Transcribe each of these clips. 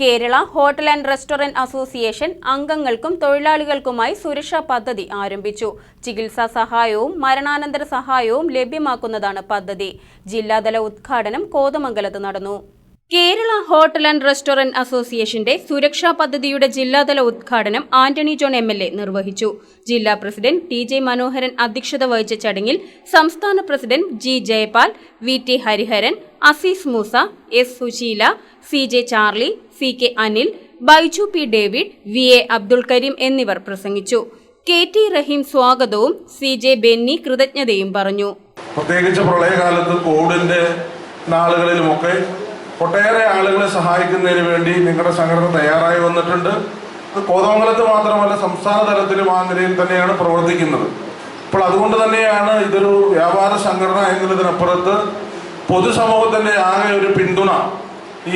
Kerala hotel and restaurant association അംഗങ്ങൾക്കും തൊഴിലാളികൾക്കുമായി സുരക്ഷാ പദ്ധതി ആരംഭിച്ചു. ചികിത്സാ സഹായവും മരണാനന്തര സഹായവും ലഭ്യമാക്കുന്നതാണ് പദ്ധതി. ജില്ലാതല ഉദ്ഘാടനം കോതമംഗലത്ത് നടന്നു. കേരള ഹോട്ടൽ ആൻഡ് റെസ്റ്റോറന്റ് അസോസിയേഷന്റെ സുരക്ഷാ പദ്ധതിയുടെ ജില്ലാതല ഉദ്ഘാടനം Antony John M L A നിർവഹിച്ചു. ജില്ലാ പ്രസിഡന്റ് ടി ജെ മനോഹരൻ അധ്യക്ഷത വഹിച്ച ചടങ്ങിൽ സംസ്ഥാന president G Jayapal V T Hariharan Azeez Moosa S Susheela C J Charlie C K Anil Baiju P David V A Abdul Kareem എന്നിവർ പ്രസംഗിച്ചു. K T റഹീം സ്വാഗതവും C J Benny കൃതജ്ഞതയും പറഞ്ഞു. പ്രത്യേകിച്ച് പ്രളയകാലത്ത് കോവിഡിന്റെ നാളുകളിലുമൊക്കെ ഒട്ടേറെ ആളുകളെ സഹായിക്കുന്നതിന് വേണ്ടി നിങ്ങളുടെ സംഘടന തയ്യാറായി വന്നിട്ടുണ്ട്. അത് കോതമംഗലത്ത് മാത്രമല്ല സംസ്ഥാന തലത്തിലും ആ നിലയിൽ തന്നെയാണ് പ്രവർത്തിക്കുന്നത്. അപ്പോൾ അതുകൊണ്ട് തന്നെയാണ് ഇതൊരു വ്യാപാര സംഘടന എന്നുള്ളതിനപ്പുറത്ത് പൊതുസമൂഹത്തിന്റെ ആകെ ഒരു പിന്തുണ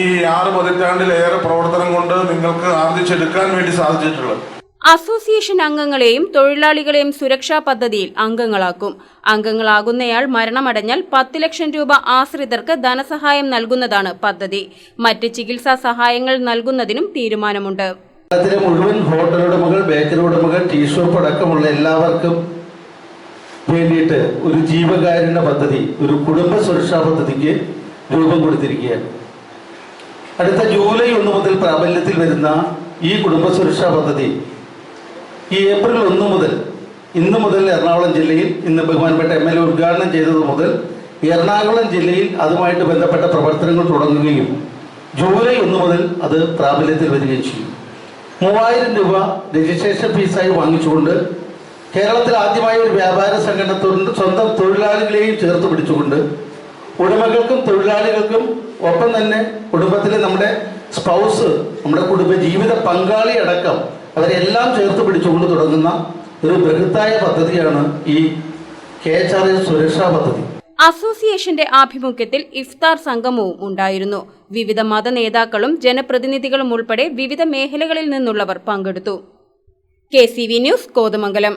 ഈ ആറ് പതിറ്റാണ്ടിലേറെ പ്രവർത്തനം കൊണ്ട് നിങ്ങൾക്ക് ആർജിച്ചെടുക്കാൻ വേണ്ടി സാധിച്ചിട്ടുള്ളത്. അസോസിയേഷൻ അംഗങ്ങളെയും തൊഴിലാളികളെയും സുരക്ഷാ പദ്ധതിയിൽ അംഗങ്ങളാക്കും. അംഗങ്ങളാകുന്നയാൾ മരണമടഞ്ഞാൽ പത്ത് ലക്ഷം രൂപ ആശ്രിതർക്ക് ധനസഹായം നൽകുന്നതാണ് പദ്ധതി. മറ്റ് ചികിത്സാ സഹായങ്ങൾ നൽകുന്നതിനും തീരുമാനമുണ്ട്. മുഴുവൻ ഹോട്ടൽ ഉടമകൾ ബേക്കറി ഉടമകൾ ടീ ഷോപ്പ് അടക്കമുള്ള എല്ലാവർക്കും വേണ്ടിയിട്ട് ഒരു ജീവകാരുണ്യ പദ്ധതി ഒരു കുടുംബ സുരക്ഷാ പദ്ധതിക്ക് രൂപം കൊടുത്തിരിക്കുകയാണ്. അടുത്ത ജൂലൈ ഒന്ന് മുതൽ പ്രാബല്യത്തിൽ വരുന്ന ഈ കുടുംബ സുരക്ഷാ പദ്ധതി ഈ ഏപ്രിൽ ഒന്ന് മുതൽ ഇന്ന് മുതൽ എറണാകുളം ജില്ലയിൽ ഇന്ന് ബഹുമാനപ്പെട്ട എം എൽ എ ഉദ്ഘാടനം ചെയ്തത് മുതൽ എറണാകുളം ജില്ലയിൽ അതുമായിട്ട് ബന്ധപ്പെട്ട പ്രവർത്തനങ്ങൾ തുടങ്ങുകയും ജൂലൈ ഒന്ന് മുതൽ അത് പ്രാബല്യത്തിൽ വരികയും ചെയ്യും. മൂവായിരം രൂപ രജിസ്ട്രേഷൻ ഫീസായി വാങ്ങിച്ചുകൊണ്ട് കേരളത്തിൽ ആദ്യമായി ഒരു വ്യാപാര സംഘടന സ്വന്തം തൊഴിലാളികളെയും ചേർത്ത് പിടിച്ചുകൊണ്ട് ഉടമകൾക്കും തൊഴിലാളികൾക്കും ഒപ്പം തന്നെ കുടുംബത്തിലെ നമ്മുടെ സ്പൗസ് നമ്മുടെ കുടുംബ ജീവിത പങ്കാളി അടക്കം അവരെല്ലാം ചേർത്ത് പിടിച്ചുകൊണ്ട് തുടങ്ങുന്ന ഒരു ബൃഹത്തായ പദ്ധതിയാണ് ഈ കെ എച്ച് ആർ എസ് സുരക്ഷാ പദ്ധതി. അസോസിയേഷന്റെ ആഭിമുഖ്യത്തിൽ ഇഫ്താർ സംഗമവും ഉണ്ടായിരുന്നു. വിവിധ മത നേതാക്കളും ജനപ്രതിനിധികളും ഉൾപ്പെടെ വിവിധ മേഖലകളിൽ നിന്നുള്ളവർ പങ്കെടുത്തു. K news Kothamangalam.